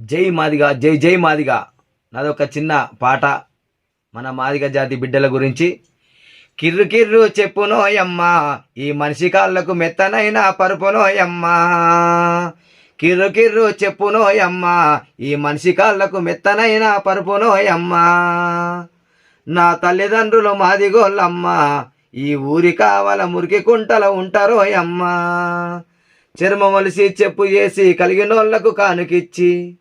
జై మాదిగా జై జై మాదిగా. నాదొక చిన్న పాట. మన మాదిగ జాతి బిడ్డల గురించి. కిర్రు కిర్రు చెప్పునోయమ్మా ఈ మనిషి కాళ్ళకు మెత్తనైన పరుపునోయమ్మా కిర్రు కిర్రు చెప్పునోయమ్మా ఈ మనిషి కాళ్ళకు మెత్తనైన పరుపునోయమ్మా నా తల్లిదండ్రులు మాదిగోళ్ళమ్మ. ఈ ఊరి కావల మురికి కుంటల ఉంటారోయమ్మా. చర్మమొలిసి చెప్పు చేసి కలిగినోళ్ళకు కానుకిచ్చి.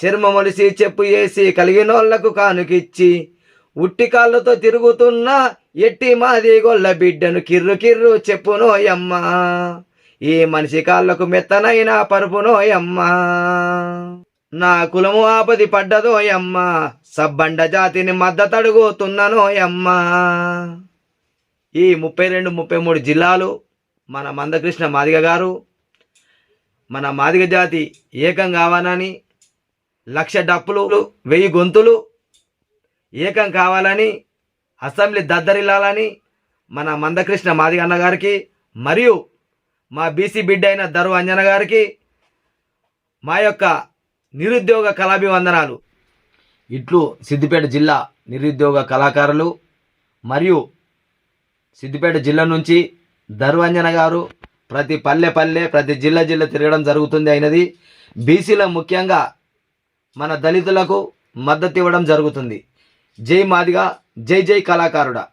చర్మమొలిసి చెప్పు వేసి కలిగినోళ్ళకు కానుకిచ్చి ఉట్టి కాళ్ళతో తిరుగుతున్న ఎట్టి మాది గొల్ల బిడ్డను కిర్రు కిర్రు చెప్పునోయమ్మ ఈ మనిషి కాళ్ళకు మెత్తనైన పరుపునోయమ్మ నా కులము ఆపది పడ్డదోయమ్మ సబ్బండ జాతిని మద్దతడుగుతున్ననోయమ్మ ఈ ముప్పై రెండు ముప్పై మూడు జిల్లాలు మన మందకృష్ణ మాదిగ గారు మన మాదిగ జాతి ఏకం కావాలని లక్ష డప్పులు వెయ్యి గొంతులు ఏకం కావాలని అసెంబ్లీ దద్దరిల్లాలని మన మందకృష్ణ మాదిగ అన్న గారికి మరియు మా బీసీ బిడ్డ అయిన దరు అంజన గారికి మా యొక్క నిరుద్యోగ కళాభివందనాలు. ఇట్లు సిద్దిపేట జిల్లా నిరుద్యోగ కళాకారులు మరియు సిద్దిపేట జిల్లా నుంచి ధర్వంజన గారు ప్రతి పల్లె పల్లె ప్రతి జిల్లా జిల్లా తిరగడం జరుగుతుంది అయినది. బీసీలో ముఖ్యంగా మన దళితులకు మద్దతు ఇవ్వడం జరుగుతుంది. జై మాదిగా జై జై కళాకారుడా.